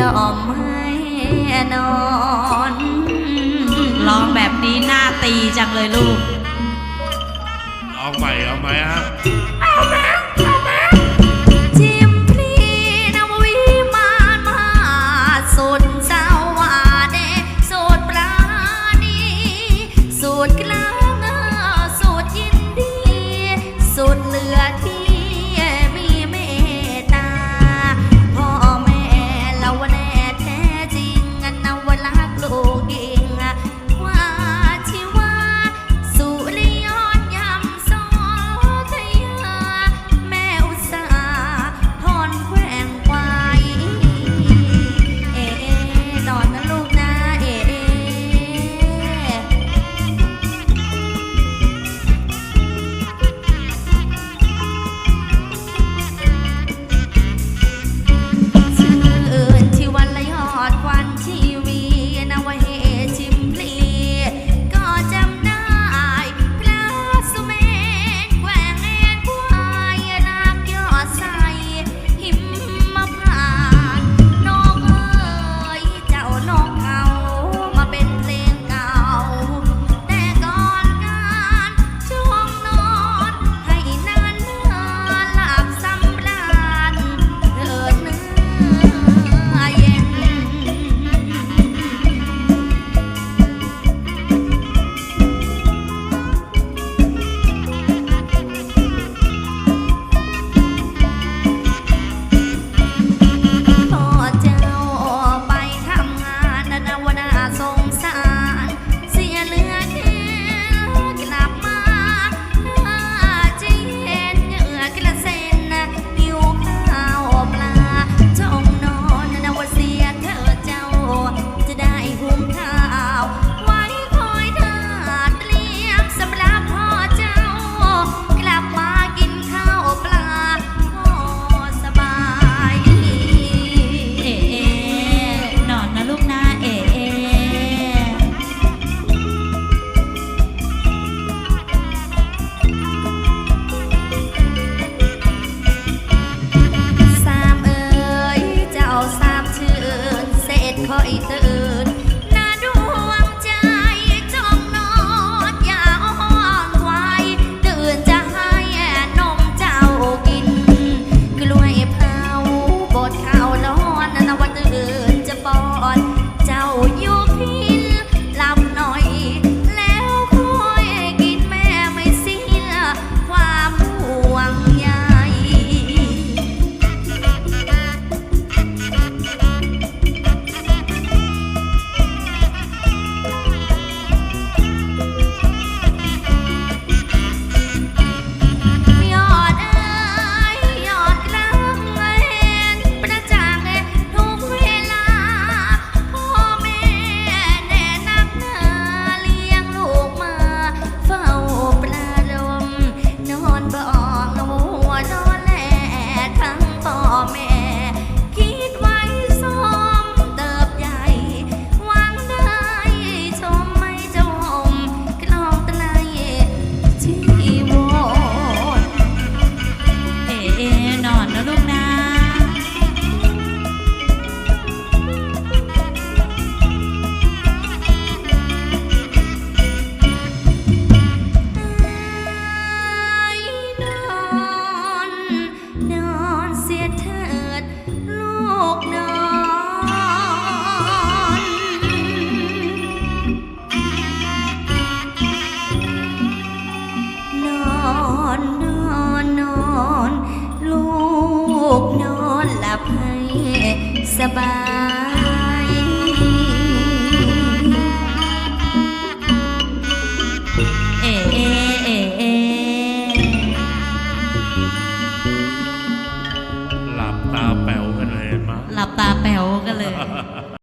ดอมให้นอนร้องแบบนี้หน้าตีจังเลยลูก เอาใหม่เอาใหม่ฮะเอาใหม่เอาใหม่ชิมพลีนวิมามาสุดสาวาเดสุดปราณีสุดกลา คอยเติม ให้สบาย